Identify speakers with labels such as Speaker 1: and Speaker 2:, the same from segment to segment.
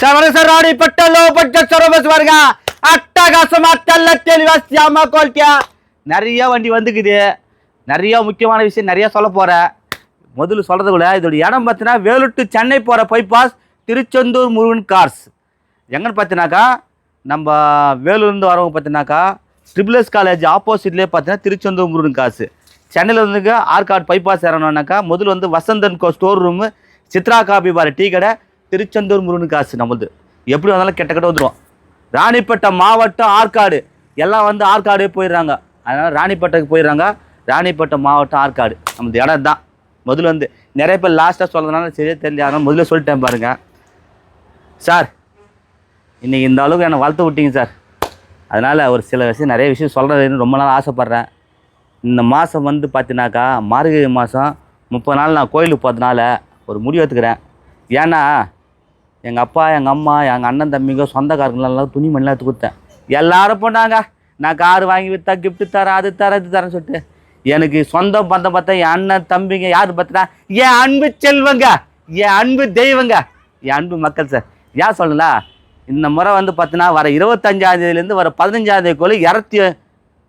Speaker 1: Sir sir ராணிப்பட்ட low பாருங்க அட்டகாசமா தெல்ல தெளிவா சியாமா குவாலிட்டியா நிறைய வண்டி வந்துக்குது. நிறைய முக்கியமான விஷயம் நிறைய சொல்ல போறேன் முதல்ல சொல்றதுக்குள்ள இதோட இடம் பார்த்தீங்கன்னா வேலூர் டு சென்னை போகிற பைபாஸ் திருச்செந்தூர் முருகன் கார்ஸ் எங்கன்னு பார்த்தீங்கன்னாக்கா நம்ம வேலூர்லேருந்து வரவங்க பார்த்தீங்கன்னாக்கா ட்ரிபிள்எஸ் காலேஜ் ஆப்போசிட்லேயே பார்த்தீங்கன்னா திருச்செந்தூர் முருகன் காசு சென்னையிலேருந்து ஆர்காட் பைபாஸ் இறங்கணுன்னாக்கா முதல்ல வந்து Vasanthan co store room Chitra coffee bar tea கடை திருச்செந்தூர் முருகன் காசு நம்மளது. எப்படி வந்தாலும் கெட்ட கெட்ட வந்துடும் ராணிப்பேட்டை மாவட்டம் ஆற்காடு. எல்லாம் வந்து ஆற்காடே போயிடுறாங்க. அதனால் ராணிப்பேட்டைக்கு போயிடுறாங்க. ராணிப்பேட்டை மாவட்டம் ஆற்காடு. நமது இடம் தான் முதல்ல வந்து நிறைய பேர் லாஸ்ட்டாக சொல்கிறதுனால சரியா தெரியல. ஆனால் முதல்ல சொல்லிட்டேன் பாருங்கள் சார் இன்றைக்கி இந்த அளவுக்கு என்னை வளர்த்து விட்டீங்க சார். அதனால் ஒரு சில விஷயம் நிறைய விஷயம் சொல்கிறதுன்னு ரொம்ப நாள் ஆசைப்பட்றேன். இந்த மாதம் வந்து பார்த்தீங்கன்னாக்கா மார்கழி மாதம் முப்பது நாள் நான் கோயிலுக்கு போகிறதுனால ஒரு முடிவு எடுத்துக்கிறேன். ஏன்னா எங்கள் அப்பா எங்கள் அம்மா எங்கள் அண்ணன் தம்பிங்க சொந்தக்காரங்களெல்லாம் துணிமணிலாம் எடுத்து கொடுத்தேன். எல்லாரும் போனாங்க. நான் கார் வாங்கி விற்றா gift தரேன் அது தரேன் இது தரேன்னு சொல்லிட்டு. எனக்கு சொந்தம் பந்தம் பார்த்தா என் அண்ணன் தம்பிங்க யார் பார்த்தா? என் அன்பு செல்வங்க என் அன்பு தெய்வங்க என் அன்பு மக்கள் சார். ஏன் சொல்லலா? இந்த முறை வந்து பார்த்தீங்கன்னா வர இருபத்தஞ்சாந்தேதியிலேருந்து வர பதினஞ்சாந்தேதிக்குள்ளே இரத்தி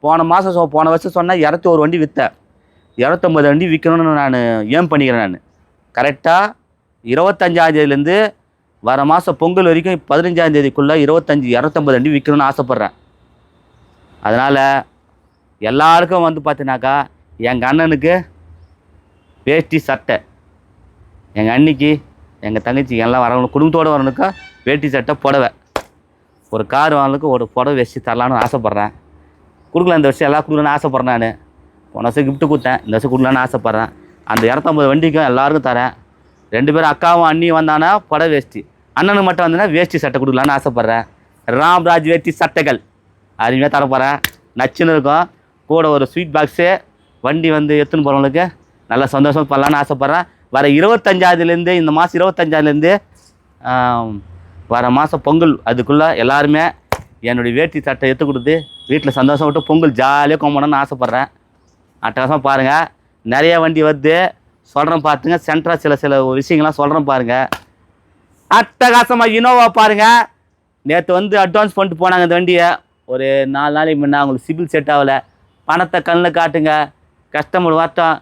Speaker 1: போன மாதம் சொ போன வருஷம் சொன்னால் இரத்தி ஒரு வண்டி விற்றேன் இரநூத்தம்பது வண்டி விற்கணும்னு நான் ஏம் பண்ணிக்கிறேன் நான். கரெக்டாக இருபத்தஞ்சாந்தேதியிலேருந்து வர மாதம் பொங்கல் வரைக்கும் பதினஞ்சாம் தேதிக்குள்ளே இருபத்தஞ்சி இரநூத்தம்பது வண்டி விற்கணும்னு ஆசைப்பட்றேன். அதனால் எல்லாருக்கும் வந்து பார்த்தீங்கன்னாக்கா எங்கள் அண்ணனுக்கு வேஷ்டி சட்டை. எங்கள் அண்ணிக்கு எங்கள் தங்கச்சி எல்லாம் வரவங்க குடும்பத்தோடு வரவனுக்கு வேட்டி சட்டை புடவை. ஒரு கார் வாங்கலுக்கு ஒரு புடவை வச்சு தரலான்னு ஆசைப்பட்றேன். கொடுக்கல இந்த வருஷம் எல்லாம் கொடுக்கலான்னு ஆசைப்பட்றேன் நான். போன வருஷம் கிஃப்ட்டு கொடுத்தேன் இந்த வருஷம் கொடுக்கலான்னு ஆசைப்பட்றேன். அந்த இரநூத்தம்பது வண்டிக்கும் எல்லாருக்கும் தரேன். ரெண்டு பேரும் அக்காவும் அண்ணியும் வந்தானா புடவை வேஷ்டி. அண்ணனுக்கு மட்டும் வந்தனா வேஷ்டி சட்டை கொடுக்கலான்னு ஆசைப்பட்றேன். ராம்ராஜ் வேஷ்டி சட்டைகள். அருமையாக தரப்போகிறேன் நச்சுன்னு இருக்கும். கூட ஒரு ஸ்வீட் பாக்ஸு வண்டி வந்து எடுத்துன்னு போகிறவங்களுக்கு நல்லா சந்தோஷம் பண்ணலான்னு ஆசைப்பட்றேன். வர இருபத்தஞ்சாவதுலேருந்து இந்த மாதம் இருபத்தஞ்சாவதுலேருந்து வர மாதம் பொங்கல். அதுக்குள்ளே எல்லாருமே என்னுடைய வேட்டி சட்டை எடுத்து கொடுத்து வீட்டில் சந்தோஷம் விட்டு பொங்கல் ஜாலியாக கும்பிடணும்னு ஆசைப்பட்றேன். அட்டகாசமாக பாருங்கள் நிறைய வண்டி வருது. சொல்கிறேன் பார்த்துங்க சென்ட்ரா சில சில விஷயங்கள்லாம் சொல்கிறேன் பாருங்கள் அட்டகாசமாக இனோவா பாருங்கள் நேற்று வந்து அட்வான்ஸ் பண்ணிட்டு போனாங்க இந்த வண்டியை. ஒரு நாலு நாளைக்கு முன்னே அவங்களுக்கு சிபில் செட் ஆகலை. பணத்தை கண்ணில் காட்டுங்க. கஸ்டமர் வார்த்தம்.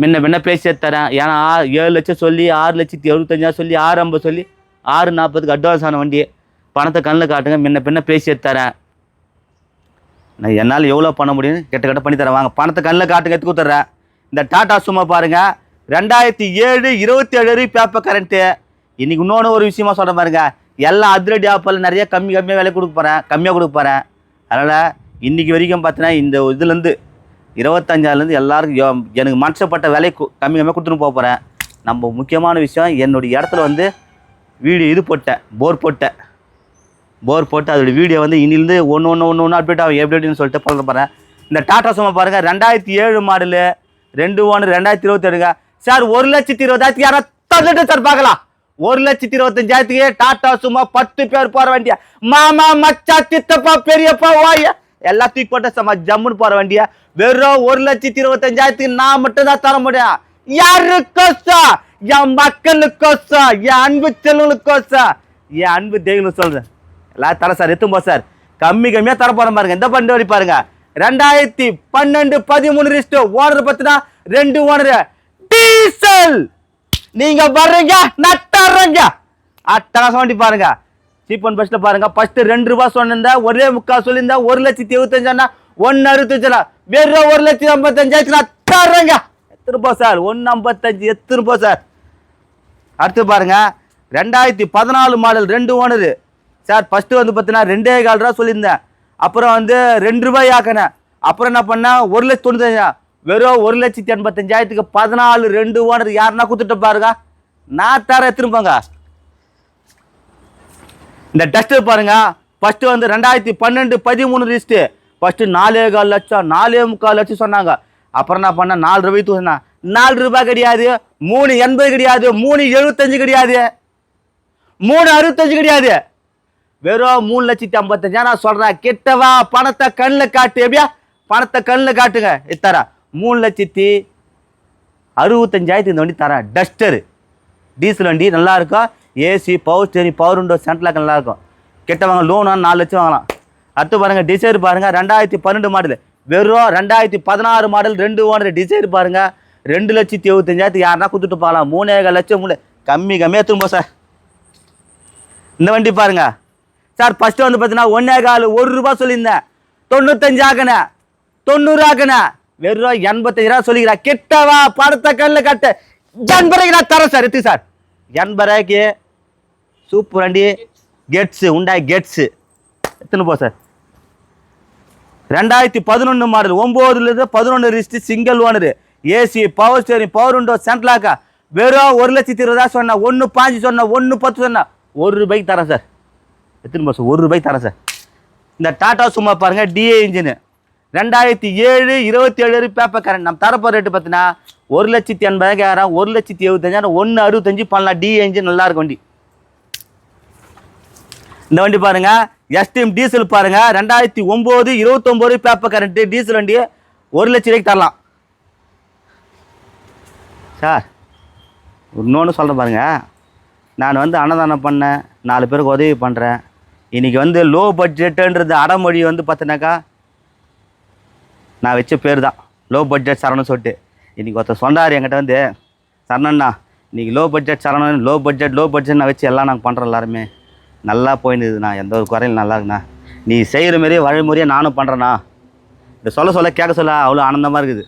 Speaker 1: முன்ன முன்ன பேசி தரேன். ஏன்னா ஏழு லட்சம் சொல்லி ஆறு லட்சத்தி எழுபத்தஞ்சாயிரம் சொல்லி ஆறு ஐம்பது சொல்லி ஆறு நாற்பதுக்கு அட்வான்ஸ் ஆன வண்டி பணத்தை கண்ணில் காட்டுங்க. முன்ன பின்ன பேசி தரேன். நான் என்னால் எவ்வளோ பண்ண முடியும்னு கெட்ட கெட்ட பண்ணி தரேன். வாங்க பணத்தை கண்ணில் காட்டுங்க எடுத்து கொடுத்துட்றேன். இந்த டாடா சும்மா பாருங்கள் ரெண்டாயிரத்தி ஏழு இருபத்தி ஏழு வரைக்கும் பேப்பர் கரண்ட்டு இன்னைக்கு இன்னொன்று ஒரு விஷயமா சொல்கிறேன் பாருங்க. எல்லாம் அதிரடி ஆப்பில் நிறைய கம்மி கம்மியாக விலை கொடுக்க போகிறேன் கம்மியாக கொடுக்க போகிறேன் அதனால் இன்றைக்கி வரைக்கும் பார்த்தீங்கன்னா இந்த இதுலேருந்து இருபத்தஞ்சாலேருந்து எல்லாருக்கும் எனக்கு மனசப்பட்ட விலை கம்மி கம்மியாக கொடுத்துட்டு போக போகிறேன் நம்ம முக்கியமான விஷயம் என்னுடைய இடத்துல வந்து வீடியோ இது போட்டேன். போர் போட்டேன். போர் போட்டு அதோடய வீடியோ வந்து இன்னிலிருந்து ஒன்று ஒன்று ஒன்று ஒன்று அப்டேட் ஆகும். எப்படி எப்படின்னு சொல்லிட்டு சொல்ல போகிறேன் இந்த டாடா சும்மா பாருங்கள் ரெண்டாயிரத்தி ஏழு மாடலு ரெண்டு ஒன்று ரெண்டாயிரத்தி இருபத்தேழுங்க சார் ஒரு லட்சத்தி இருபதாயிரத்தி யாராவது தந்துட்டு சார் பார்க்கலாம். ஒரு லட்சத்தி இருபத்தஞ்சாயிரத்துக்கு டாடா சும்மா பத்து பேர் போகிற வண்டியா. மாமா மச்சா சித்தப்பா பெரியப்பா வாய. எல்லாம் தூக்கி போட்ட சும்மா ஜம்முன்னு போகிற வண்டியா. வெறும் ஒரு லட்சத்தி இருபத்தஞ்சாயிரத்துக்கு நான் மட்டும் தான் தர முடியும். யாருக்கோசம் என் மக்களுக்கோசம் என் அன்பு செல்வங்களுக்கோசம் என் அன்பு தெய்வம் சொல்றேன். எல்லாம் தர சார் எத்தும் போ சார். கம்மி கம்மியாக தர போகிறேன் பாருங்க. இந்த பண்ணி வரி பாருங்க. ரெண்டாயிரத்தி பன்னெண்டு பதிமூணு ரிஸ்ட் ஓனர் பத்துனா ரெண்டு ஓனர் டீசல். நீங்க வர்றீங்க நான் அட்டகாசம் வண்டி பாருங்க. சீப் ஒன் பஸ்ல பாருங்க. ஃபர்ஸ்ட் ரெண்டு ரூபா சொன்னிருந்தா ஒரே முக்கால் சொல்லியிருந்தா ஒரு லட்சத்தி இருபத்தஞ்சானா ஒன்னு அறுபத்தஞ்சா வெறும் ஒரு லட்சத்தி ஐம்பத்தஞ்சாயிரத்து நான் தர்றேங்க. எத்தனை ரூபா சார்? ஒன்று ஐம்பத்தஞ்சு எத்தனை ரூபா சார்? அடுத்து பாருங்க. ரெண்டாயிரத்தி பதினாலு மாடல் ரெண்டு ஓனரு. சார் ஃபஸ்ட்டு வந்து பார்த்தீங்கன்னா ரெண்டே கால் ரூபா சொல்லியிருந்தேன் அப்புறம் வந்து ரெண்டு ரூபாய் ஆக்கினேன் அப்புறம் என்ன பண்ணேன் ஒரு லட்சத்தி தொண்ணூத்தஞ்சா? வெறும் ஒரு லட்சத்தி எண்பத்தஞ்சாயிரத்துக்கு பதினாலு ரெண்டு ஓனர் யாருன்னா கொடுத்துட்டு பாருங்க. நான் தர திரும்பங்க இந்த டஸ்டர் பாருங்க. ஃபர்ஸ்ட் வந்து ரெண்டாயிரத்தி பன்னெண்டு பதிமூணு லிஸ்ட்டு ஃபர்ஸ்ட் நாலே கால் லட்சம் நாலே முக்கால் லட்சம் சொன்னாங்க. அப்புறம் என்ன பண்ண? நாலு ரூபாய் தூசினா நாலு ரூபாய் கிடையாது. மூணு எண்பது கிடையாது. மூணு எழுபத்தஞ்சு கிடையாது. மூணு அறுபத்தஞ்சு கிடையாது. வெறும் மூணு லட்சத்தி ஐம்பத்தஞ்சா. நான் சொல்றேன் கிட்டவா? பணத்தை கண்ணில் காட்டு. எப்படியா? பணத்தை கண்ணில் காட்டுங்க. தரேன் மூணு லட்சத்தி அறுபத்தஞ்சாயிரத்து இந்த வண்டி தரேன். டஸ்டரு. டீசல் வண்டி நல்லா இருக்கும். AC power steering power window central lock நல்லா இருக்கும். கிட்ட வாங்க லோனா நாலு லட்சம் வாங்கலாம். அடுத்து பாருங்கள் டிசைர் பாருங்கள் ரெண்டாயிரத்தி பன்னெண்டு மாடல் வெறும் ரெண்டாயிரத்தி பதினாறு மாடல் ரெண்டு ஓனர் டிசைர் பாருங்கள் ரெண்டு லட்சத்தி எழுபத்தஞ்சாயிரத்துக்கு யாருன்னா கொடுத்துட்டு போகலாம். மூணேகால் லட்சம் மூணு. கம்மி கம்மியாக திரும்ப சார் இந்த வண்டி பாருங்கள் சார் ஃபஸ்ட்டு வந்து பார்த்தீங்கன்னா ஒன்னே கால் ஒரு ரூபா சொல்லியிருந்தேன். தொண்ணூத்தஞ்சு ஆக்கினேன் தொண்ணூறு ஆக்கினேன் வெறும் எண்பத்தஞ்சு ரூபா சொல்லிக்கிறேன் கிட்டவா படத்தை கல்லு கட்ட. எண்பதுக்கு நான் தரேன் சார் எடுத்து சார்? எண்பதுக்கு சூப்பர் வண்டி கெட்ஸு உண்டாய் கெட்ஸு எத்தனை போ சார்? ரெண்டாயிரத்தி பதினொன்று மாடல் ஒம்போதுலேருந்து பதினொன்று wrist single owner AC power steering power window சென்ட்லாக்கா வெறும் ஒரு லட்சத்தி இருபதா சொன்னேன். ஒன்று பாஞ்சு சொன்னேன் ஒன்று பத்து சொன்னேன். ஒரு ரூபாய்க்கு தரேன் சார். எத்தனை பஸ் ஒரு ரூபாய்க்கு தரேன் சார். இந்த டாடா சும்மா பாருங்கள் டிஏ இன்ஜினு ரெண்டாயிரத்தி ஏழு இருபத்தி ஏழு பேப்பர் கரண்ட் நம்ம தரப்போ ரேட்டு பார்த்தீங்கன்னா ஒரு லட்சத்தி எண்பதாயிரம் ஒரு லட்சத்தி எழுபத்தஞ்சாயிரம் ஒன்று அறுபத்தஞ்சு பண்ணலாம். டிஏ இன்ஜின் நல்லா இருக்கும் வண்டி. இந்த வண்டி பாருங்க எஸ்டிஎம் டீசல் பாருங்கள் ரெண்டாயிரத்தி ஒம்பது இருபத்தொம்போது பேப்பர் கரண்ட்டு டீசல் வண்டி ஒரு லட்ச ரூபாய்க்கு தரலாம். சார் இன்னொன்று சொல்கிறேன் பாருங்கள் நான் வந்து அன்னதானம் பண்ணேன் நாலு பேருக்கு உதவி பண்ணுறேன் இன்றைக்கி வந்து லோ பட்ஜெட்டுன்றது அடமொழி வந்து பார்த்தீங்கன்னாக்கா நான் வச்ச பேர் தான். லோ பட்ஜெட் சரணம் சொல்லிட்டு. இன்றைக்கி ஒருத்தர் சொன்னார் என்கிட்ட வந்து சரணண்ணா இன்றைக்கி லோ பட்ஜெட் சரணம் லோ பட்ஜெட் லோ பட்ஜெட் நான் வச்சு எல்லாம் நாங்கள் பண்ணுறோம் எல்லாருமே. நல்லா போயின்னுதுண்ணா எந்த ஒரு குறையும் நல்லா இருக்குண்ணா. நீ செய்கிற மாரி வழிமுறையை நானும் பண்ணுறேண்ணா இந்த சொல்ல சொல்ல கேட்க சொல்ல அவ்வளோ ஆனந்தமாக இருக்குது.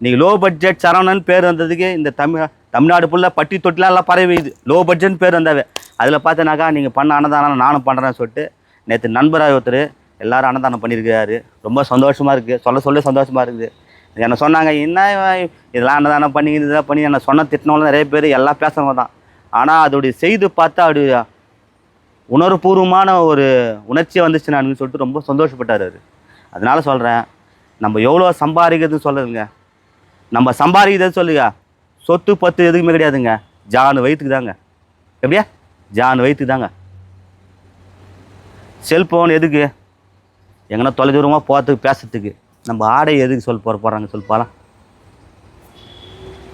Speaker 1: இன்றைக்கி லோ பட்ஜெட் சரவணன் பேர் வந்ததுக்கு இந்த தமிழ் தமிழ்நாடு ஃபுல்லாக பட்டி தொட்டிலாம் எல்லாம் பரவிது லோ பட்ஜெட்னு பேர் வந்தாவே. அதில் பார்த்தனாக்கா நீங்கள் பண்ண அன்னதானம் நானும் பண்ணுறேன்னு சொல்லிட்டு நேற்று நண்பராக ஒருத்தர் எல்லாரும் அன்னதானம் பண்ணியிருக்காரு ரொம்ப சந்தோஷமாக இருக்குது சொல்ல சொல்ல சந்தோஷமாக இருக்குது. என்னை சொன்னாங்க என்ன இதெல்லாம் அன்னதானம் பண்ணி இதெல்லாம் பண்ணி என்னை சொன்ன திட்டினவங்க நிறைய பேர் எல்லாம் பேசுகிறவங்க தான். ஆனால் அதோடைய செய்து பார்த்தா அப்படி உணர்வுபூர்வமான ஒரு உணர்ச்சியை வந்துச்சு நான் சொல்லிட்டு ரொம்ப சந்தோஷப்பட்டார் அவர். அதனால் சொல்கிறேன் நம்ம எவ்வளோ சம்பாதிக்கிறதுன்னு சொல்லுதுங்க நம்ம சம்பாதிக்கிறது சொல்லுங்க. சொத்து பத்து எதுக்குமே கிடையாதுங்க. ஜானு வயிற்றுக்கு தாங்க. எப்படியா? ஜான் வயிற்று தாங்க. செல்ஃபோன் எதுக்கு? எங்கன்னா தொலைதூரமாக போகிறதுக்கு பேசுறதுக்கு. நம்ம ஆடை எதுக்கு சொல்ல போகிற போகிறாங்க சொல்லி போகலாம்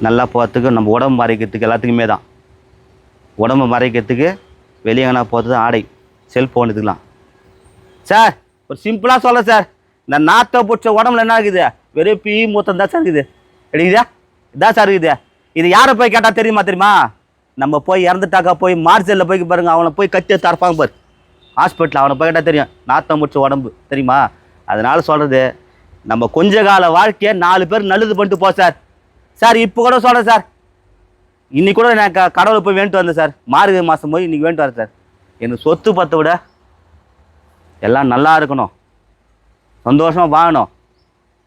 Speaker 1: நல்லா போகிறதுக்கு நம்ம உடம்பு மறைக்கிறதுக்கு எல்லாத்துக்குமே தான். உடம்பு மறைக்கிறதுக்கு வெளியே எங்கன்னா போகிறது ஆடை. செல்ஃபோன் இதுக்கெலாம் சார் ஒரு சிம்பிளாக சொல்ல சார். இந்த நாற்றை பிடிச்ச உடம்புல என்ன இருக்குது? வெறும் பீ மூத்தம் தான் சார் இருக்குது. எடுக்குதா? இதான் சார் இருக்குது. இது யாரை போய் கேட்டால் தெரியுமா தெரியுமா? நம்ம போய் இறந்துட்டாக்கா போய் மார்ச்சலில் போய் பாருங்க அவனை போய் கத்தி தரப்பாங்க பாரு. ஹாஸ்பிட்டல் அவனை போய் கேட்டால் தெரியும். நாத்தம் முடிச்ச உடம்பு தெரியுமா? அதனால் சொல்கிறது நம்ம கொஞ்ச கால வாழ்க்கையை நாலு பேர் நல்லது பண்ணிட்டு போ சார். சார் இப்போ கூட சொல்கிறேன் சார். இன்றைக்கி கூட நான் க- கடவுளை போய் வேண்டிட்டு வந்தேன் சார். மார்கழி மாதம் போய் இன்றைக்கி வேண்டிட்டு வரேன் சார். எனக்கு சொத்து பார்த்த விட எல்லாம் நல்லா இருக்கணும். சந்தோஷமாக வாழணும்.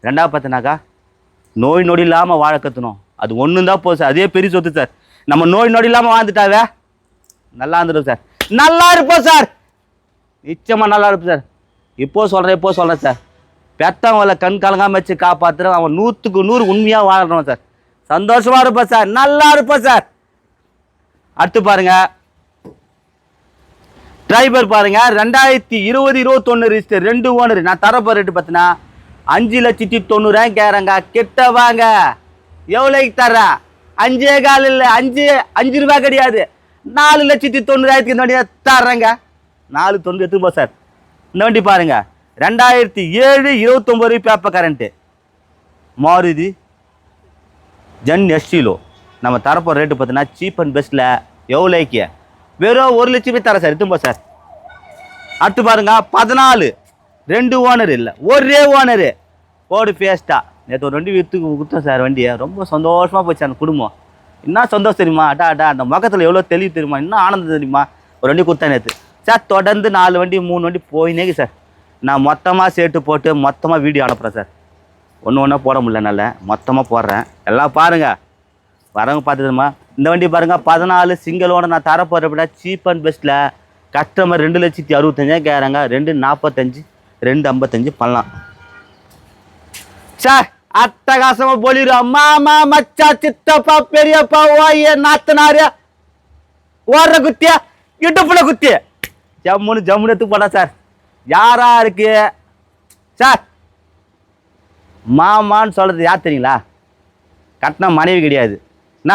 Speaker 1: ரெண்டாவது பார்த்தினாக்கா நோய் நொடி இல்லாமல் வாழ கற்றுணும் அது ஒன்று தான் போதும் சார். அதே பெரிய சொத்து சார். நம்ம நோய் நொடி இல்லாமல் வாழ்ந்துட்டாவே? நல்லா இருந்துடும் சார். நல்லா இருப்போம் சார். நிச்சயமாக நல்லா இருப்போம் சார். இப்போ சொல்கிறேன் இப்போ சொல்கிறேன் சார். பெத்தவங்களை கண் கலங்காம வச்சு காப்பாற்றுறேன் அவன் நூற்றுக்கு நூறு உண்மையாக வாழணும் சார். சந்தோஷமாக இருப்போம் சார். நல்லா இருப்போம் சார். அடுத்து பாருங்க. டிரைவர் பாருங்க. ரெண்டாயிரத்தி இருபது இருபத்தொன்னு ரிஜிஸ்டர் ரெண்டு ஓனர் நான் தரப்போ ரேட்டு பார்த்தீங்கன்னா அஞ்சு லட்சத்தி தொண்ணூறாயிரம் கேட்குறேங்க கிட்ட வாங்க. எவ்வளோக்கு தர்றேன்? அஞ்சே கால் இல்லை அஞ்சு அஞ்சு ரூபா கிடையாது. நாலு லட்சத்தி தொண்ணூறாயிரத்துக்கு இந்த வண்டியை தர்றேங்க. நாலு தொண்ணூறு எடுத்துப்போ சார். இந்த வண்டி பாருங்க. ரெண்டாயிரத்தி ஏழு இருபத்தொம்பது paper current Maruti Zen Estilo நம்ம தரப்போ ரேட்டு பார்த்தீங்கன்னா சீப் அண்ட் பெஸ்ட்டில் எவ்வளோக்கு வெறும் ஒரு லட்சமே தரேன் சார். எடுத்துப்போ சார். அடுத்து பாருங்க பதினாலு. ரெண்டு ஓனர் இல்லை. ஒரே ஓனரு ஓடு பேஸ்டா நேற்று ஒரு வண்டி விற்று கொடுத்தோம் சார் வண்டியை. ரொம்ப சந்தோஷமாக போச்சு அந்த குடும்பம். என்ன சந்தோஷம் தெரியுமா? அட்டா அட்டா அந்த முகத்தில் எவ்வளோ தெளிவு தெரியுமா? இன்னும் ஆனந்தம் தெரியுமா? ஒரு வண்டி கொடுத்தேன் நேற்று சார் தொடர்ந்து நாலு வண்டி மூணு வண்டி போயினேங்க சார். நான் மொத்தமாக சேர்த்து போட்டு மொத்தமாக வீடியோ அனுப்புகிறேன் சார். ஒன்று ஒன்றா போட முடியல நல்ல மொத்தமாக போடுறேன். எல்லாம் பாருங்கள் வரவங்க பார்த்துதுமா இந்த வண்டி பாருங்க பதினாலு சிங்கிளோட நான் தரப்போகிற விட சீப் அண்ட் பெஸ்ட்டில் கஸ்டமர் ரெண்டு லட்சத்தி அறுபத்தஞ்சாயிரம் கேட்குறாங்க ரெண்டு நாற்பத்தஞ்சு ரெண்டு ஐம்பத்தஞ்சு பண்ணலாம். சார் அட்டகாசமா போலிடுறோம் மாமா மச்சா சித்தப்பா பெரியப்பா ஓய நாத்தனாரு. ஓடுற குத்தியா? இடுப்புல குத்தி. ஜம்முன்னு ஜம்முன்னு எடுத்து போடா சார். யாரா இருக்கு? சார். மாமான்னு சொல்றது யார் தெரியுங்களா? கட்டின மனைவி கிடையாது. என்ன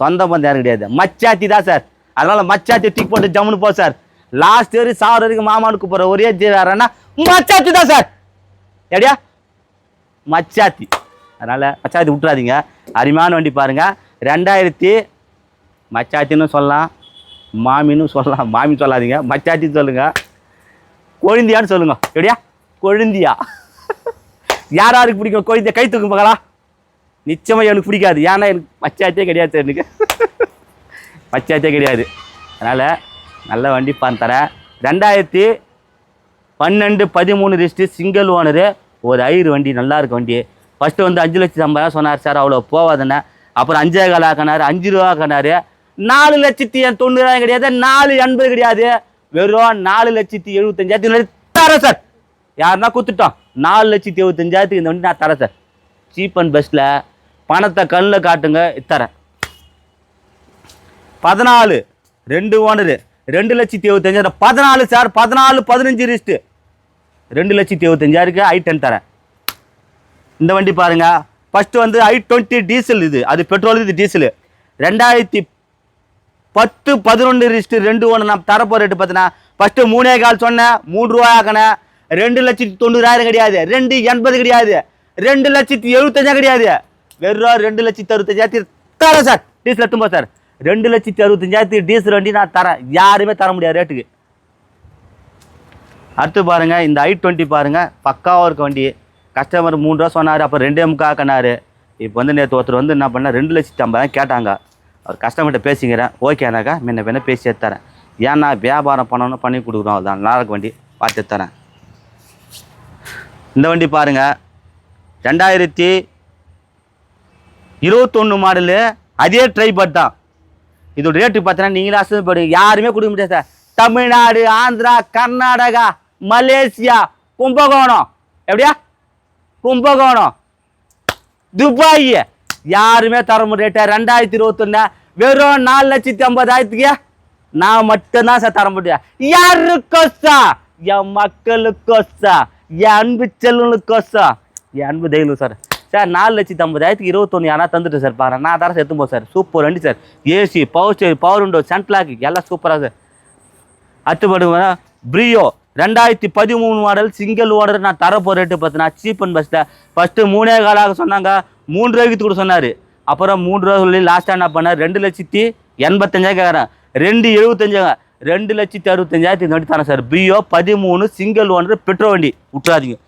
Speaker 1: சொந்த பந்தம் யாரும் கிடையாது. மச்சாத்தி தான் சார். அதனால மச்சாத்தி தூக்கி போட்டு ஜம்முன்னு போ சார். லாஸ்ட் வரைக்கும் சாவர வரைக்கும் மாமான்னு கூப்பிடுற ஒரே ஜீவாரன்னா மச்சாத்தி தான் சார். எப்படியா மச்சாத்தி. அதனால் மச்சாத்தி விட்டுறாதீங்க. அருமையான வண்டி பாருங்கள் ரெண்டாயிரத்தி மச்சாத்தின்னு சொல்லலாம். மாமின்னு சொல்லலாம். மாமி சொல்லாதீங்க. மச்சாத்தி சொல்லுங்கள் கொழுந்தியான்னு சொல்லுங்கள் எப்படியா? கொழுந்தியா. யார் யாருக்கு பிடிக்கும்? கொழுந்தியா. கை தூக்கும் பார்க்கலாம் நிச்சயமாக எனக்கு பிடிக்காது. ஏன்னா எனக்கு மச்சாத்தியே கிடையாது எனக்கு. மச்சாத்தியே கிடையாது. அதனால் நல்ல வண்டி பார்த்து தரேன். ரெண்டாயிரத்தி பன்னெண்டு பதிமூணு லிஸ்ட்டு சிங்கிள் ஓனரு ஒரு ஐரு வண்டி நல்லா இருக்கு வண்டி. ஃபஸ்ட்டு வந்து அஞ்சு லட்சத்தி ஐம்பதாயிரம் சொன்னார் சார் அவ்வளோ போவாதுன்னு அப்புறம் அஞ்சே கால் ஆக்கினார் அஞ்சு ரூபா ஆக்கினார். நாலு லட்சத்தி தொண்ணூறாயிரம் கிடையாது நாலு எண்பது கிடையாது. வெறும் நாலு லட்சத்தி எழுபத்தஞ்சாயிரத்தி தரேன் சார். யாருன்னா கொடுத்துட்டோம் நாலு லட்சத்தி எழுபத்தஞ்சாயிரத்துக்கு இந்த வண்டி நான் தரேன் சார். சீப் அண்ட் பெஸ்ட்டில் பணத்தை கண்ணில் காட்டுங்க தரேன். பதினாலு ரெண்டு ஓனரு. ரெண்டு லட்சத்தி எழுபத்தஞ்சாயிரம் பதினாலு சார் பதினாலு பதினஞ்சு ரிஸ்ட்டு ரெண்டு லட்சத்தி இருபத்தஞ்சாயிருக்கு ஐ டென் தரேன். இந்த வண்டி பாருங்க. ஃபஸ்ட்டு வந்து ஐ டுவெண்ட்டி டீசல் இது. அது பெட்ரோல் இது டீசலு ரெண்டாயிரத்தி பத்து பதினொன்று ரிஸ்ட்டு ரெண்டு ஒன்று நான் தரப்போ ரேட்டு பார்த்தீங்கன்னா ஃபஸ்ட்டு மூணே கால் சொன்னேன் மூணு ரூபா ஆக்கினேன். ரெண்டு லட்சத்தி தொண்ணூறாயிரம் கிடையாது. ரெண்டு எண்பது கிடையாது. ரெண்டு லட்சத்தி எழுபத்தஞ்சா கிடையாது. வெறும் ரெண்டு லட்சத்தி அறுபத்தஞ்சாயிரத்தி தரேன் சார். டீசல் எடுத்துப்போம் சார். ரெண்டு லட்சத்தி அறுபத்தஞ்சாயிரத்தி டீசல் வண்டி நான் தரேன். யாருமே தர முடியாது ரேட்டுக்கு அடுத்து பாருங்கள் இந்த ஐ டுவெண்ட்டி பாருங்கள் பக்காவாக இருக்க வண்டி. கஸ்டமர் மூணு ரூபா சொன்னார் அப்புறம் ரெண்டே முக்கால் கண்ணாரு இப்போ வந்து நேற்று ஒருத்தர் வந்து என்ன பண்ணால் ரெண்டு லட்சத்தி ஐம்பதாயிரம் கேட்டாங்க. அவர் கஸ்டமர்கிட்ட பேசிக்கிறேன். ஓகேனாக்கா முன்ன பின்ன பேசி எடுத்து தரேன் ஏன்னா வியாபாரம் பண்ணணும் பண்ணி கொடுக்குறோம் அதுதான் நல்லா இருக்க வண்டி பார்த்து தரேன் இந்த வண்டி பாருங்க ரெண்டாயிரத்தி இருபத்தொன்று மாடலு அதே ட்ரை பட் தான். இதோட ரேட்டு பார்த்தீங்கன்னா நீங்களே அசைப்படுங்க யாருமே கொடுக்க முடியாது சார். தமிழ்நாடு ஆந்திரா கர்நாடகா மலேசியா கும்பகோணம். எப்படியா? கும்பகோணம். துபாய் யாருமே தர முடியட்ட ரெண்டாயிரத்தி இருபத்தொன்னு வெறும் நாலு லட்சத்தி ஐம்பதாயிரத்துக்கு நான் மட்டும்தான் சார் தர முடியும் யாருக்கோசா என் மக்களுக்கோசா என் அன்பு செல்வனுக்கோசா என் அன்பு தெய்வம் சார் சார் நாலு லட்சத்தி ஐம்பதாயிரத்துக்கு இருபத்தொன்று யாரா தந்துட்டு சார் பாரு நான் தர சேர்த்து போ சார் சூப்பர் வண்டி sir AC power steering power window central lock எல்லாம் சூப்பராக சார் அடுத்தபடுங்க ப்ரியோ ரெண்டாயிரத்தி பதிமூணு மாடல் சிங்கிள் ஓனர் நான் தரப்போ ரேட்டு பார்த்தீங்கன்னா சீப் அண்ட் பெஸ்ட்டை ஃபஸ்ட்டு மூணே காலாக சொன்னாங்க மூணு ரூபாய்க்கு கூட சொன்னார். அப்புறம் மூணு ரூபா சொல்லி லாஸ்ட்டாக என்ன பண்ணார்? ரெண்டு லட்சத்தி எண்பத்தஞ்சாயிரம் கேட்குறேன் ரெண்டு எழுபத்தஞ்சாங்க ரெண்டு லட்சத்தி அறுபத்தஞ்சாயிரத்தி இந்த வண்டி தரேன் சார்? பியோ பதிமூணு சிங்கிள் ஓனர் பெட்ரோல் வண்டி. விட்டுறாதீங்க.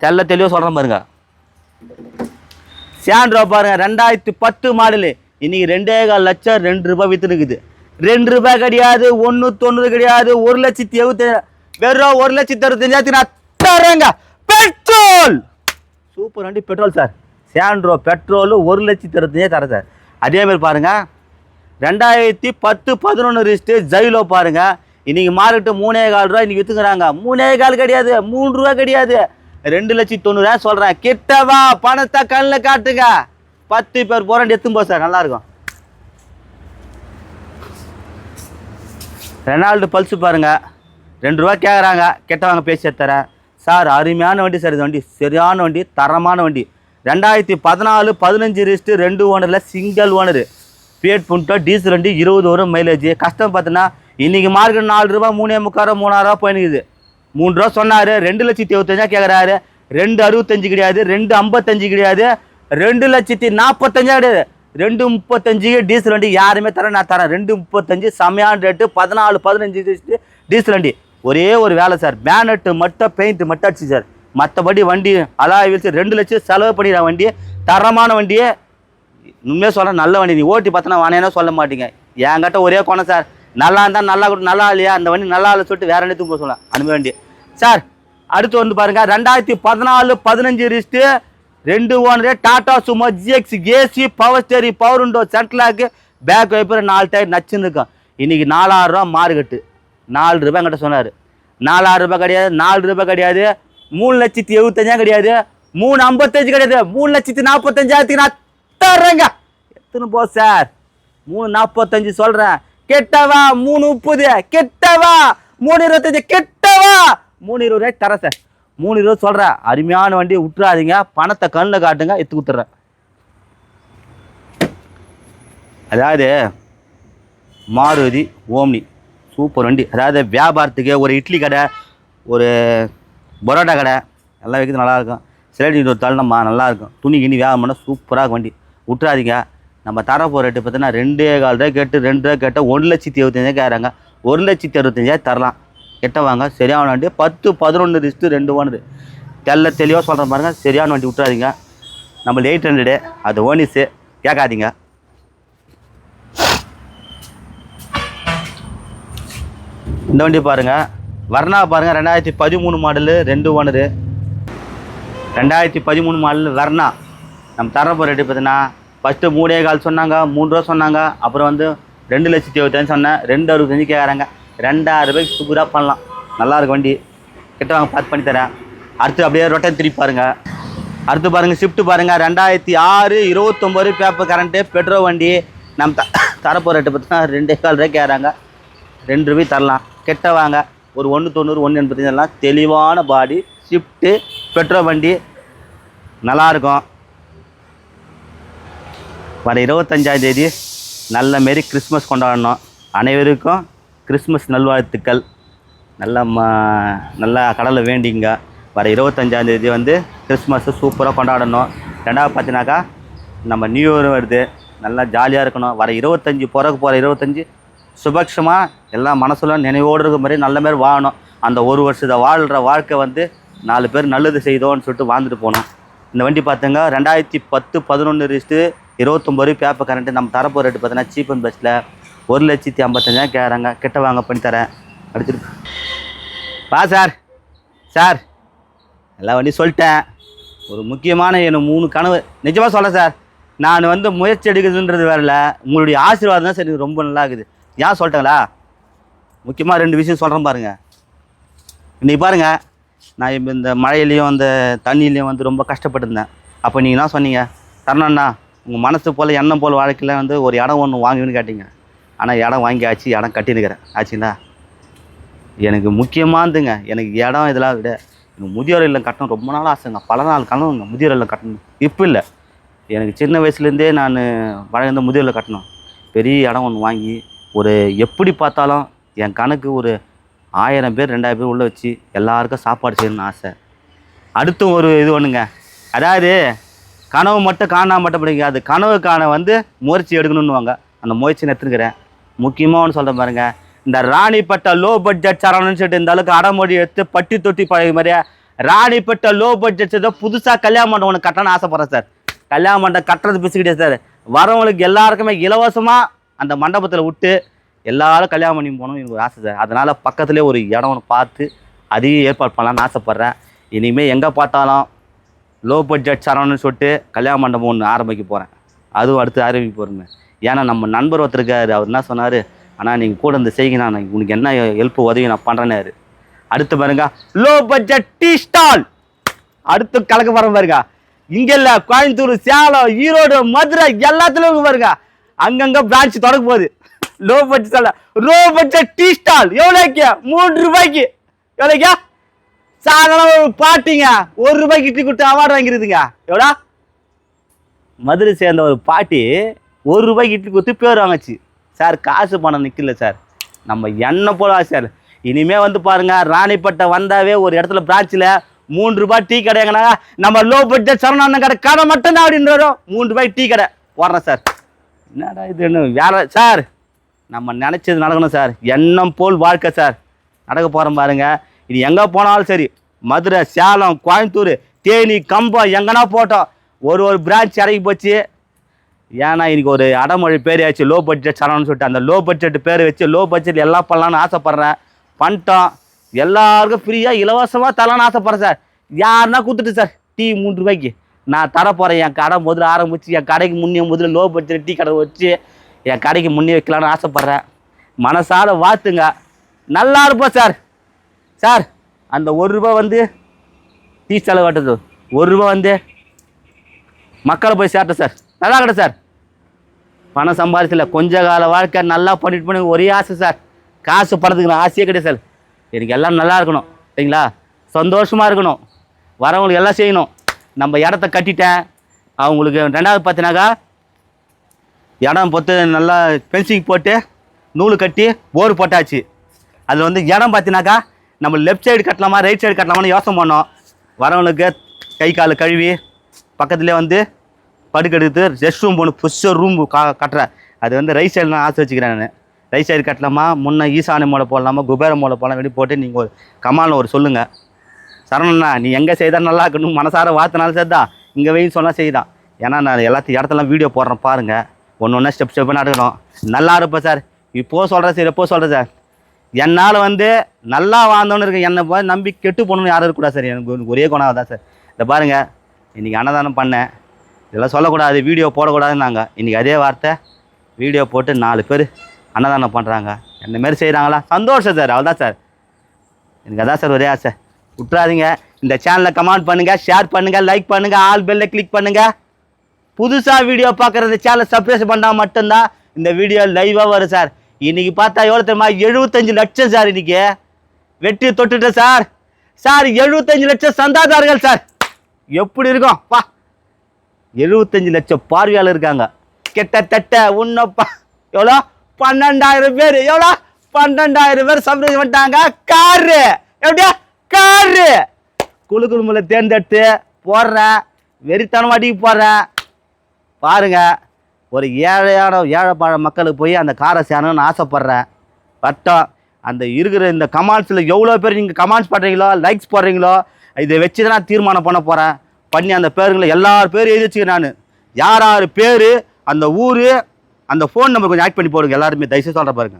Speaker 1: தெல்ல தெளிவாக சொல்கிறேன் பாருங்க. சாண்ட்ரோ பாருங்க ரெண்டாயிரத்தி பத்து மாடலு. இன்றைக்கி ரெண்டே கால் லட்சம் ரெண்டு ரூபாய் விற்றுனுக்குது ரெண்டு ரூபாய் கிடையாது ஒன்று தொண்ணூறு கிடையாது ஒரு லட்சத்தி எழுபத்தி வெறும் ஒரு லட்சத்தி அறுபத்தஞ்சாயிரத்தி நான் தரேங்க. பெட்ரோல்! சூப்பர் வண்டி பெட்ரோல் சார். சேண்ட்ரோ பெட்ரோலு ஒரு லட்சத்தி அறுபத்தஞ்சாயிரம் தரேன் சார். அதே மாதிரி பாருங்க. ரெண்டாயிரத்தி பத்து பதினொன்று ரிஸ்ட்டு ஜைலோ பாருங்க. இன்னைக்கு மார்க்கெட்டு மூணே கால் ரூபா இன்னைக்கு வித்துக்கிறாங்க. மூணே கால் கிடையாது மூணு ரூபா கிடையாது. ரெண்டு லட்சத்தி தொண்ணூறாயிரம் சொல்கிறேன் கிட்டவா பணத்தை கண்ணில் காட்டுங்க. பத்து பேர் போகிறேன் எடுத்துன்னு போ சார் நல்லா ரெனால்டு பல்ஸு பாருங்கள் ரெண்டு ரூபா கேட்குறாங்க கெட்டவங்க பேசி தரேன் சார் அருமையான வண்டி சார் இது வண்டி. சரியான வண்டி தரமான வண்டி. ரெண்டாயிரத்தி பதினாலு பதினஞ்சு ரிஸ்ட்டு ரெண்டு ஓனரில் single owner Fiat Punto diesel வண்டி இருபது வரும் மைலேஜ் கஷ்டம் பார்த்தோன்னா இன்றைக்கி மார்க்கெட் நாலு ரூபா மூணே முக்காரூவா மூணாயிரம் போயினுக்குது. மூணு ரூபா சொன்னார். ரெண்டு லட்சத்தி இருபத்தஞ்சா கேட்குறாரு ரெண்டு அறுபத்தஞ்சு கிடையாது. ரெண்டு ஐம்பத்தஞ்சு கிடையாது. ரெண்டு லட்சத்தி நாற்பத்தஞ்சா கிடையாது. ரெண்டு முப்பத்தஞ்சுக்கு டீசல் வண்டி யாருமே தரேன் நான் தரேன். ரெண்டு முப்பத்தஞ்சு செமையான ரேட்டு பதினாலு பதினஞ்சு டீசல் வண்டி. ஒரே ஒரு வேலை சார். பேனட்டு மட்டும் பெயிண்ட்டு மட்டும் அடிச்சு சார். மற்றபடி வண்டி அலாய் வீழ்ச்சி ரெண்டு லட்சம் செலவு பண்ணிடுற வண்டி தரமான வண்டியே. உண்மையாக சொல்ல நல்ல வண்டி. நீ ஓட்டி பார்த்தனா வானேனா சொல்ல மாட்டீங்க. என்கிட்ட ஒரே கோணம் சார். நல்லா இருந்தால் நல்லா கூட நல்லா இல்லையா? அந்த வண்டி நல்லா இல்லை சொல்லிட்டு வேற இடத்துக்கு போக சொல்லலாம். அனுப்ப வண்டி. சார் அடுத்து வந்து பாருங்கள் ரெண்டாயிரத்தி பதினாலு பதினஞ்சு ரிஸ்ட்டு ரெண்டு owner Tata Sumo GX AC power steering power window central lock back wiper நாலு டயர் நச்சுன்னு இன்றைக்கி இன்னைக்கு ரூபா மார்க்கெட்டு. நாலு ரூபாய் என்கிட்ட சொன்னார். நாலாயிரம் ரூபாய் கிடையாது நாலு ரூபாய் கிடையாது மூணு லட்சத்தி எழுபத்தஞ்சா கிடையாது மூணு ஐம்பத்தஞ்சு கிடையாது மூணு லட்சத்தி நாற்பத்தஞ்சாயிரத்துக்கு நான் தர்றேங்க. எத்தனை போ சார்? மூணு நாற்பத்தஞ்சு சொல்கிறேன் கெட்டவா? மூணு முப்பது. கெட்டவா? மூணு இருபத்தஞ்சு. கெட்டவா? மூணு இருபது ரூபாய் தரேன் சார். மூணு இருபது சொல்கிறேன் அருமையான வண்டியை விட்டுறாதீங்க பணத்தை கண்ணில் காட்டுங்க எடுத்து கொடுத்துட்றேன் அதாவது மாருதி ஓம்னி சூப்பர் வண்டி. அதாவது வியாபாரத்துக்கு ஒரு இட்லி கடை ஒரு பரோட்டா கடை எல்லாம் வைக்கிறது நல்லாயிருக்கும் சிலடி ஒரு தள்ளனம்மா நல்லாயிருக்கும் துணி கிணி வியாபாரம் பண்ணால் சூப்பராக இருக்கும் வண்டி. விட்றாதீங்க நம்ம தரப்போ ரேட்டு பார்த்தீங்கன்னா ரெண்டே கால் ரூபா கேட்டு ரெண்டு ரூபா கேட்டால் ஒரு லட்சத்தி இருபத்தஞ்சாயிரம் கேட்குறாங்க. ஒரு லட்சத்தி அறுபத்தஞ்சாயிரம் தரலாம். கெட்ட வாங்க சரியான வண்டி. பத்து பதினொன்று ரிஸ்ட்டு ரெண்டு ஓனரு. தெல்ல தெளிவாக சொல்கிறேன் பாருங்க சரியான வண்டி விட்டுறாதீங்க. நம்ம எயிட் ஹண்ட்ரடு அது ஓனிஸு கேட்காதீங்க. இந்த வண்டி பாருங்கள் வர்ணா பாருங்கள் ரெண்டாயிரத்தி பதிமூணு மாடலு ரெண்டு ஓனரு. ரெண்டாயிரத்தி பதிமூணு மாடல் வர்ணா. நம்ம தரப்போ ரேட்டு பார்த்தீங்கன்னா ஃபஸ்ட்டு மூணே கால் சொன்னாங்க மூணு ரூபா சொன்னாங்க. அப்புறம் வந்து ரெண்டு லட்சத்தி இருபத்தஞ்சு சொன்னேன். ரெண்டு அறுபத்தஞ்சு கேட்குறாங்க. ரெண்டாயிரம் ரூபாய்க்கு சூப்பராக பண்ணலாம். நல்லாயிருக்கும் வண்டி. கிட்ட வாங்க பார்த்து பண்ணி தரேன். அடுத்து அப்படியே ரொட்டன் திருப்பி பாருங்கள் அடுத்து பாருங்கள் ஷிஃப்ட்டு பாருங்கள் ரெண்டாயிரத்தி ஆறு இருபத்தொம்பது பேப்பர் கரண்ட்டு பெட்ரோல் வண்டி. நம்ம த தரப்போ ரேட்டு பார்த்தீங்கன்னா ரெண்டே கால் ரூபாய் கேட்குறாங்க ரெண்டு ரூபாய் தரலாம். கெட்ட வாங்க ஒரு ஒன்று தொண்ணூறு ஒன்று எண்பத்தஞ்சு எல்லாம் தெளிவான பாடி ஷிஃப்ட்டு பெட்ரோல் வண்டி. நல்லாயிருக்கும் வர இருபத்தஞ்சாந்தேதி நல்ல மாரி கிறிஸ்மஸ் கொண்டாடணும். அனைவருக்கும் கிறிஸ்மஸ் நல்வாழ்த்துக்கள். நல்லா ம நல்லா கடலை வேண்டிங்க. வர இருபத்தஞ்சாந்தேதி வந்து கிறிஸ்மஸை சூப்பராக கொண்டாடணும். ரெண்டாவது பார்த்தீங்கன்னாக்கா நம்ம நியூ இயர் வருது. நல்லா ஜாலியாக இருக்கணும். வர இருபத்தஞ்சி பிறகு போகிற இருபத்தஞ்சி சுபக்ஷமாக எல்லாம் மனசுல நினைவோடு இருக்கிற மாதிரி நல்ல மாதிரி வாழணும். அந்த ஒரு வருஷத்தை வாழ்கிற வாழ்க்கை வந்து நாலு பேர் நல்லது செய்தோன்னு சொல்லிட்டு வாழ்ந்துட்டு போகணும். இந்த வண்டி பார்த்துங்க ரெண்டாயிரத்தி பத்து பதினொன்று ரிஸ்ட்டு இருபத்தொம்பது பேப்பர் கரண்ட்டு நம்ம தரப்போ ரேட்டு பார்த்தீங்கன்னா சீப் அண்ட் பெஸ்ட்டில் ஒரு லட்சத்தி ஐம்பத்தஞ்சாயிரம் கேட்குறாங்க கிட்ட வாங்க பண்ணி தரேன். அடுத்துட்டு வா சார். சார். எல்லா வண்டியும் சொல்லிட்டேன். ஒரு முக்கியமான எனக்கு மூணு கனவு. நிஜமாக சொல்ல சார். நான் வந்து முயற்சி எடுக்குதுன்றது வரல உங்களுடைய ஆசீர்வாதம் தான் சரி ரொம்ப நல்லா இருக்குது ஏன் சொல்லிட்டேங்களா? முக்கியமாக ரெண்டு விஷயம் சொல்கிறேன் பாருங்கள் இன்றைக்கி பாருங்கள் நான் இப்போ இந்த மழையிலையும் அந்த தண்ணியிலையும் வந்து ரொம்ப கஷ்டப்பட்டிருந்தேன். அப்போ நீங்கள் என்ன சொன்னீங்க? தரணண்ணா உங்கள் மனசு போல் எண்ணம் போல் வாழ்க்கையில் வந்து ஒரு இடம் ஒன்று வாங்குவேன்னு கேட்டீங்க. ஆனால் இடம் வாங்கி ஆச்சு இடம் கட்டினுக்கிறேன். ஆச்சுங்களா? எனக்கு முக்கியமானதுங்க எனக்கு இடம் இதெல்லாம் விட எனக்கு முதியோர் இல்லம் கட்டணும் ரொம்ப நாள் ஆசைங்க. பல நாள் கனவுங்க முதியோர் இல்லம் கட்டணும். இப்போ இல்லை. எனக்கு சின்ன வயசுலேருந்தே நான் வழங்க முதியோரில் கட்டணும். பெரிய இடம் ஒன்று வாங்கி ஒரு எப்படி பார்த்தாலும் என் கணக்கு ஒரு ஆயிரம் பேர் ரெண்டாயிரம் பேர் உள்ளே வச்சு எல்லாருக்கும் சாப்பாடு செய்யணும்னு ஆசை. அடுத்தும் ஒரு இது ஒன்றுங்க அதாவது கனவு மட்டும் காணாம மட்டும் படிங்க கனவு காண வந்து முயற்சி எடுக்கணும்னுவாங்க. அந்த முயற்சி நிறுத்துக்கிறேன் முக்கியமாக ஒன்று சொல்கிறேன் பாருங்க. இந்த ராணிப்பட்ட லோ பட்ஜெட் சரணும்னு சொல்லிட்டு இந்த அளவுக்கு அடமொழி எடுத்து பட்டி தொட்டி பழக மாதிரியே? ராணிப்பட்ட லோ பட்ஜெட் ஏதோ புதுசாக கல்யாண மண்டபம் ஒன்று கட்டணும்னு ஆசைப்பட்றேன் சார். கல்யாண மண்டபம் கட்டுறது பிசுக்கிட்டே சார். வரவங்களுக்கு எல்லாருக்குமே இலவசமாக அந்த மண்டபத்தில் விட்டு எல்லாரும் கல்யாணம் பண்ணி போகணும் எனக்கு ஒரு ஆசை சார். அதனால் பக்கத்துலேயே ஒரு இடம் ஒன்று பார்த்து அதையும் ஏற்பாடு பண்ணலான்னு ஆசைப்பட்றேன். இனிமேல் எங்கே பார்த்தாலும் லோ பட்ஜெட் சரவணன்னு சொல்லிட்டு கல்யாண மண்டபம் ஒன்று ஆரம்பிக்க போகிறேன் அதுவும் அடுத்து ஆரம்பிக்க போகிறேங்க ஏன்னா நம்ம நண்பர் ஒருத்தர் இருக்காரு அவர் என்ன சொன்னார்? ஆனால் நீங்கள் கூட இந்த செய்யுங்க நான் உனக்கு என்ன ஹெல்ப் உதவி நான் பண்ணுறேன்னாரு அடுத்து பாருங்க லோ பட்ஜெட் டீ ஸ்டால் அடுத்து கலக்க போகிற பாருங்க. இங்கே இல்லை கோயம்புத்தூர் சேலம் ஈரோடு மதுரை எல்லாத்துலேயும் பாருங்க. அங்கங்கே பிரான்ச் தொடங்க போகுது. Low budget low budget tea stall எவ்வளோக்கு மூன்று ரூபாய்க்கு. எவ்வளோக்கா சாதாரண ஒரு பாட்டிங்க. ஒரு ரூபாய்க்கு டீ கொடுத்து அவார்டு வாங்கிடுதுங்க எவ்வளோ? மதுரை சேர்ந்த ஒரு பாட்டி ஒரு ரூபாய்க்கு இட்லி கொடுத்து பேர் வாங்கச்சு. சார் காசு பணம் நிற்கல சார். நம்ம எண்ணெய் போல சார்? இனிமே வந்து பாருங்க ராணிப்பட்டை வந்தாவே ஒரு இடத்துல பிரான்ச்சில் மூணு ரூபாய் டீ கடைங்கனாங்க நம்ம லோ பட்ஜெட் சரணான கடை கடை மட்டும்தான் அப்படின்னு வரும் மூணு ரூபாய் டீ கடை. போடுறேன் சார். என்னடா இது என்ன? வேற சார் நம்ம நினச்சது நடக்கணும் சார். எண்ணம் போல் வாழ்க்கை சார். நடக்க போகிறோம் பாருங்க. இது எங்கே போனாலும் சரி. மதுரை சேலம் கோயம்புத்தூர் தேனி கம்பம் எங்கன்னா போட்டோம். ஒரு ஒரு பிரான்ச் இறங்கி போச்சு. ஏன்னா இன்னைக்கு ஒரு அடமொழி பேர் ஆச்சு லோ பட்ஜெட் சரணும்னு சொல்லிட்டு. அந்த லோ பட்ஜெட் பேர் வச்சு லோ பட்ஜெட் எல்லாம் பண்ணலான்னு ஆசைப்பட்றேன். பண்ணிட்டோம். எல்லாருக்கும் ஃப்ரீயாக இலவசமாக தரலான்னு ஆசைப்பட்றேன் சார் யாருன்னா கொடுத்துட்டு சார் டீ மூன்று ரூபாய்க்கு. நான் தர போகிறேன் என் கடை முதல்ல ஆரம்பித்து என் கடைக்கு முன்னே முதல்ல லோ பட்ஜெட் டீ கடை வச்சு என் கடைக்கு முன்னே வைக்கலான்னு ஆசைப்பட்றேன். மனசார வாத்துங்க நல்லா இருப்போம் சார் சார் அந்த ஒரு ரூபா வந்து டீ செலவு கட்டுறது ஒரு ரூபா வந்து மக்களை போய் சேர்த்த சார் நல்லா கிட்ட சார். பணம் சம்பாதிச்சல கொஞ்ச கால வாழ்க்கை நல்லா பண்ணிட்டு பண்ணி ஒரே ஆசை சார். காசு பணத்துக்கு ஆசையே கிடையாது சார். எனக்கு எல்லாம் நல்லா இருக்கணும். சரிங்களா? சந்தோஷமாக இருக்கணும். வரவங்களுக்கு எல்லாம் செய்யணும். நம்ம இடத்த கட்டிட்டேன். அவங்களுக்கு ரெண்டாவது பார்த்தினாக்கா இடம் பொத்து நல்லா ஃபென்சிங் போட்டு நூல் கட்டி போர் போட்டாச்சு. அதில் வந்து இடம் பார்த்தீங்கன்னாக்கா நம்ம லெஃப்ட் சைடு கட்டலாமா ரைட் சைடு கட்டலாமான்னு யோசனை பண்ணோம். வரவங்களுக்கு கை கால் கழுவி பக்கத்துலேயே வந்து படுக்கெடுத்து ரெஸ்ட் ரூம் போகணும். புஷ்ஷர் ரூம் கா கட்டுறேன் அது வந்து ரைட் சைடில் நான் ஆசை வச்சுக்கிறேன் நான். ரைட் சைடு கட்டலாமா? முன்னே ஈசானி மூலை போடலாமா? குபேர மூலை போடலாம்? வெளியே போட்டு நீங்கள் ஒரு கமாலில் ஒரு சொல்லுங்கள் சரணண்ணா நீ எங்கே செய்தால் நல்லா இருக்கணும்? மனசார வார்த்தைனாலும் சரிதான் இங்கே வெயில் சொன்னால் செய்தான் ஏன்னா நான் எல்லாத்தையும் இடத்தெல்லாம் வீடியோ போடுறேன் பாருங்கள் ஒன்று ஒன்றா ஸ்டெப் ஸ்டெப்பாக நடக்கணும். நல்லா இருப்பேன் சார் இப்போது சொல்கிறேன் சார் எப்போ சொல்கிறேன் சார் என்னால் வந்து நல்லா வாழ்ந்தோன்னு இருக்கேன் என்னை போய் நம்பி கெட்டு போகணும்னு யாரும் இருக்கக்கூடாது சார் எனக்கு ஒரே குணம் தான் சார் இந்த பாருங்கள் இன்றைக்கி அன்னதானம் பண்ணேன். இதெல்லாம் சொல்லக்கூடாது வீடியோ போடக்கூடாதுன்னாங்க. இன்றைக்கி அதே வார்த்தை. வீடியோ போட்டு நாலு பேர் அன்னதானம் பண்ணுறாங்க என்ன மாரி செய்கிறாங்களா சந்தோஷம் சார் அவ்வளோதான் சார். எனக்கு அதான் சார் ஒரே ஆசை. விட்றாதீங்க இந்த சேனலில் கமெண்ட் பண்ணுங்கள் ஷேர் பண்ணுங்கள் லைக் பண்ணுங்கள் ஆல் பெல்லில் கிளிக் பண்ணுங்கள் புதுசாக வீடியோ பார்க்குற இந்த சேனலை சப்ஸ்கிரைப் பண்ணால் மட்டும்தான் இந்த வீடியோ லைவாக வரும் சார். இன்றைக்கி பார்த்தா எவ்வளோ தெரியுமா? எழுபத்தஞ்சு லட்சம் சார் இன்றைக்கி வெற்றி தொட்டுட்டேன் சார். சார் எழுபத்தஞ்சு லட்சம் சந்தாதாரர்கள் சார். எப்படி இருக்கும்? பா எழுபத்தஞ்சு லட்சம் பார்வையாளர் இருக்காங்க. கிட்டத்தட்ட உன்னப்பா எவ்வளோ? பன்னெண்டாயிரம் பேர். எவ்வளோ? பன்னெண்டாயிரம் பேர் சப்ஸ்கிரைப் பண்ணிட்டாங்க காரு. எப்படியா? காரு. குழு குழுமுல தேர்ந்தெடுத்து போடுறேன். வெறித்தனம் போடுறேன். பாருங்க ஒரு ஏழையான ஏழைப்பாழ மக்களுக்கு போய் அந்த காரை சேரணும்னு ஆசைப்பட்றேன். வட்டம் அந்த இருக்கிற இந்த கமெண்ட்ஸில் எவ்வளோ பேர் நீங்கள் கமெண்ட்ஸ் பண்ணுறீங்களோ லைக்ஸ் போடுறீங்களோ இதை வச்சு தான் நான் தீர்மானம் பண்ண போகிறேன் பண்ணி அந்த பேருங்களை எல்லார் பேரும் எழுதி வச்சுக்கிறேன் நான். யார் யார் பேர் அந்த ஊர் அந்த ஃபோன் நம்பர் கொஞ்சம் ஆட் பண்ணி போடுங்க எல்லாருமே தயவுசெய்து சொல்கிற பாருங்க.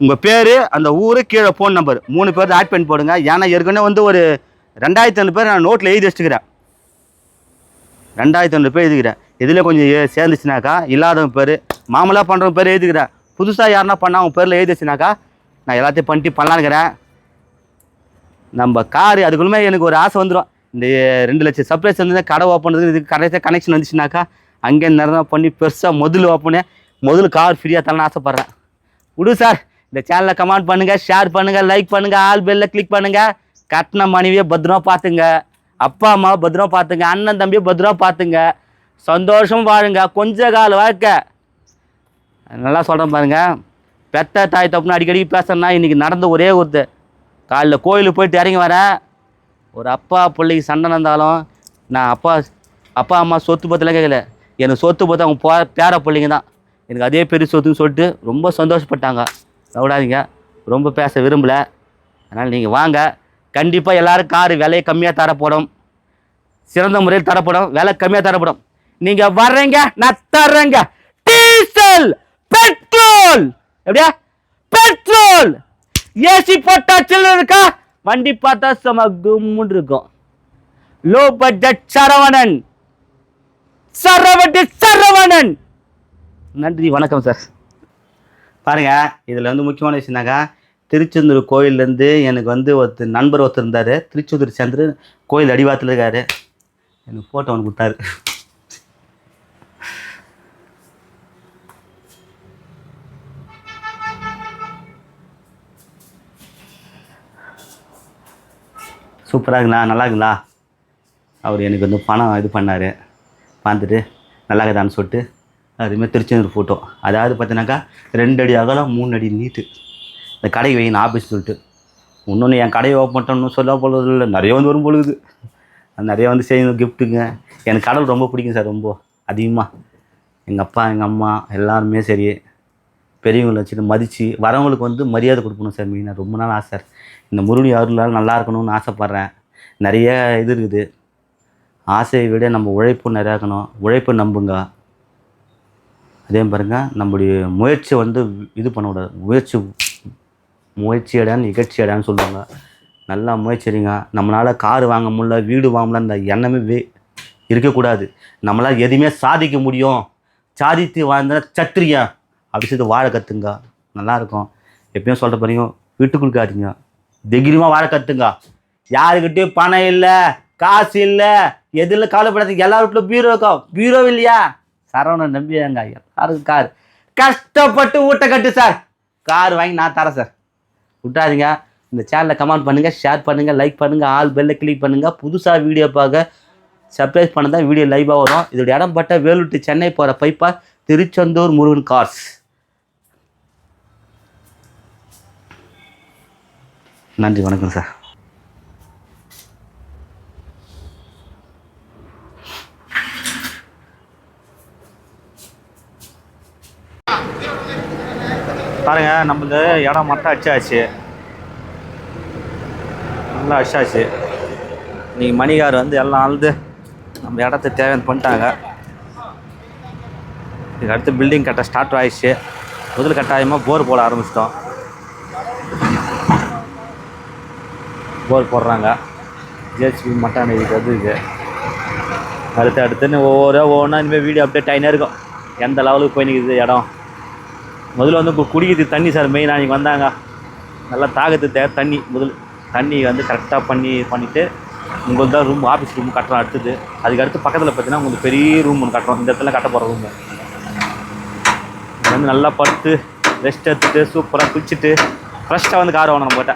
Speaker 1: உங்கள் பேர் அந்த ஊர் கீழே ஃபோன் நம்பர் மூணு பேர் ஆட் பண்ணி போடுங்க. ஏன்னா ஏற்கனவே வந்து ஒரு ரெண்டாயிரத்தி ஐநூறு பேர் நான் நோட்டில் எழுதி வச்சுக்கிறேன். ரெண்டாயிரத்தி ஐநூறு பேர் எழுதிக்கிறேன். இதில் கொஞ்சம் சேர்ந்துச்சுனாக்கா இல்லாதவங்க பேர் மாமலாக பண்ணுறவங்க பேர் எழுதிக்கிறேன் புதுசாக யாருன்னா பண்ணால் அவங்க பேரில் எழுதிச்சுனாக்கா நான் எல்லாத்தையும் பண்ணிட்டு பண்ணலான்னுக்கிறேன் நம்ம காரு அதுக்குள்ளே எனக்கு ஒரு ஆசை வந்துடும் இந்த ரெண்டு லட்சம் சர்ப்ரைஸ் வந்து கடை ஓப்பன் இதுக்கு கடைசியாக கனெக்ஷன் வந்துச்சுனாக்கா அங்கே நேரம் பண்ணி பெருசாக முதல் ஓப்பனே முதல்ல கார் ஃப்ரீயாக தரணும்னு ஆசைப்பட்றேன். விடு சார் இந்த சேனலை கமெண்ட் பண்ணுங்கள் ஷேர் பண்ணுங்கள் லைக் பண்ணுங்கள் ஆல் பெல்லில் கிளிக் பண்ணுங்கள் கட்டின மனைவியை பத்திரமா பார்த்துங்க. அப்பா அம்மாவை பத்திரமா பார்த்துங்க. அண்ணன் தம்பியை பத்திரமா பார்த்துங்க. சந்தோஷம் வாழுங்க. கொஞ்ச கால வாழ்க்கை. நல்லா சொல்கிறேன் பாருங்க. பெத்த தாய் தப்புன்னு அடிக்கடி பேசுறேன்னா இன்றைக்கி நடந்த ஒரே ஒருத்து காலையில் கோயிலுக்கு போயிட்டு இறங்கி வரேன். ஒரு அப்பா பிள்ளைக்கு சண்டை நடந்தாலும் நான் அப்பா அப்பா அம்மா சொத்து பற்றிலாம் கேட்கல. எனக்கு சொத்து பத்து அவங்க போ பேர பிள்ளைங்க தான். எனக்கு அதே பெரிய சொத்துன்னு சொல்லிட்டு ரொம்ப சந்தோஷப்பட்டாங்க. விடாதீங்க ரொம்ப பேச விரும்பலை. அதனால் நீங்கள் வாங்க. கண்டிப்பாக எல்லோரும் காரு விலையை கம்மியாக தரப்படும் சிறந்த முறையில் தரப்படும். விலை கம்மியாக தரப்படும். நீங்கள் வர்றீங்க நான் தர்றேங்க. Diesel petrol. எப்படியா? பெட்ரோல். ஏசி போட்டா சில்லு இருக்கா? வண்டி பார்த்தா செம கும்முன்னு இருக்கும். Low budget Saravanan. சரவட்டி சரவணன். நன்றி வணக்கம் சார் பாருங்க இதில் வந்து முக்கியமான விஷயம்னாக்கா திருச்செந்தூர் கோயிலேருந்து எனக்கு வந்து ஒருத்தர் நண்பர் ஒருத்தர் இருந்தார். திருச்செந்தூர் சேர்ந்து கோயில் அடிவாரத்தில் இருக்காரு. எனக்கு ஃபோட்டோ ஒன்று கொடுத்தாரு. சூப்பராக இருக்குங்களா நல்லா இருக்குங்களா அவர் எனக்கு வந்து பணம் இது பண்ணார். பார்த்துட்டு நல்லா இருக்குதான்னு சொல்லிட்டு அதுமாதிரி திருச்செந்தூர் ஃபோட்டோ அதாவது பார்த்தீங்கன்னாக்கா ரெண்டு அடி அகலம் மூணு அடி நீட்டு. இந்த கடைக்கு வைங்க ஆஃபீஸ் சொல்லிட்டு. இன்னொன்று என் கடையை ஓப்பன் பண்ணணும்னு சொல்ல பொழுது இல்லை. நிறைய வந்து வரும் பொழுது. நிறைய வந்து செய்யணும் கிஃப்ட்டுங்க எனக்கு கடவுள் ரொம்ப பிடிக்கும் சார் ரொம்ப. அதிகமாக எங்கள் அப்பா எங்கள் அம்மா எல்லாருமே சரி. பெரியவங்களை வச்சுட்டு மதித்து வரவங்களுக்கு வந்து மரியாதை கொடுக்கணும் சார் மெயினாக ரொம்ப நாள் ஆசை சார். இந்த முருகி அருளால் நல்லா இருக்கணும்னு ஆசைப்பட்றேன். நிறைய இது இருக்குது. ஆசையை விட நம்ம உழைப்பு நிறையா இருக்கணும். உழைப்பு நம்புங்க. அதே பாருங்க நம்முடைய முயற்சி வந்து இது பண்ணக்கூடாது முயற்சி முயற்சி அடையான்னு நிகழ்ச்சி அடையான்னு சொல்லுவாங்க. நல்லா முயற்சிங்க. நம்மளால் கார் வாங்க முடியல வீடு வாங்க முடியல அந்த எண்ணமே வே இருக்கக்கூடாது. நம்மளால் எதுவுமே சாதிக்க முடியும். சாதித்து வாழ்ந்த சத்திரியன் அப்படி சொல்லிட்டு வாழ கற்றுங்க நல்லாயிருக்கும் எப்பயும் சொல்கிற பாருங்க விட்டு கொடுக்காதீங்க. தைரியமாக வாழ கற்றுங்க யாருக்கிட்டேயும் பணம் இல்லை காசு இல்லை எதில் கவலைப்படாதீங்க. எல்லா வீட்டிலும் பீரோ இருக்கும் பீரோ இல்லையா? சரவணன் நம்பியாங்க எல்லாருக்கும் கார். கஷ்டப்பட்டு ஊட்ட கட்டு சார் கார் வாங்கி நான் தரேன் சார் விட்டாதீங்க. இந்த சேனலில் கமெண்ட் பண்ணுங்கள் ஷேர் பண்ணுங்கள் லைக் பண்ணுங்கள் ஆல் பெல்லை கிளிக் பண்ணுங்கள் புதுசாக வீடியோ பார்க்க சர்ப்ரைஸ் பண்ண தான் வீடியோ லைவாக வரும். இதோட இடம் பட்ட வேலூர் சென்னை போகிற பைப்பா திருச்செந்தூர் முருகன் கார்ஸ் நன்றி வணக்கம் சார். பாருங்க நம்மளது இடம் மட்டும் அடிச்சாச்சு. நல்லா அடிச்சாச்சு. இன்னைக்கு மணிகார் வந்து எல்லாம் ஆழ்ந்து நம்ம இடத்த தேவையான பண்ணிட்டாங்க. இதுக்கு அடுத்து பில்டிங் கட்ட ஸ்டார்ட் ஆயிடுச்சு. முதல் கட்டாயமாக போர் போட ஆரம்பிச்சிட்டோம். போர் போடுறாங்க. ஜேசிபி மட்டான் இதுக்கு அது இது. அடுத்து அடுத்துன்னு ஒவ்வொரு ஒவ்வொன்றா இனிமேல் வீடியோ அப்டேட் ஆகினே இருக்கும். எந்த லெவலுக்கு போய் நிற்குது இடம்? முதல்ல வந்து இப்போ குடிக்கிறது தண்ணி சார் மெயினாக நீங்கள் வந்தாங்க. நல்லா தாகத்து தேவை தண்ணி. முதல் தண்ணி வந்து கரெக்டாக பண்ணி பண்ணிவிட்டு உங்களுக்கு தான் ரூம் ஆஃபீஸ் ரூம் கட்டுறோம் அடுத்தது. அதுக்கு அடுத்து பக்கத்தில் பார்த்தீங்கன்னா உங்களுக்கு பெரிய ரூம் ஒன்று கட்டுறோம் இந்த இடத்துல கட்ட போகிற ரூமு வந்து நல்லா படுத்து ரெஸ்ட் எடுத்துட்டு சூப்பராக குளிச்சுட்டு ஃப்ரெஷ்ஷாக வந்து கார் வாங்கணும் நம்மகிட்ட.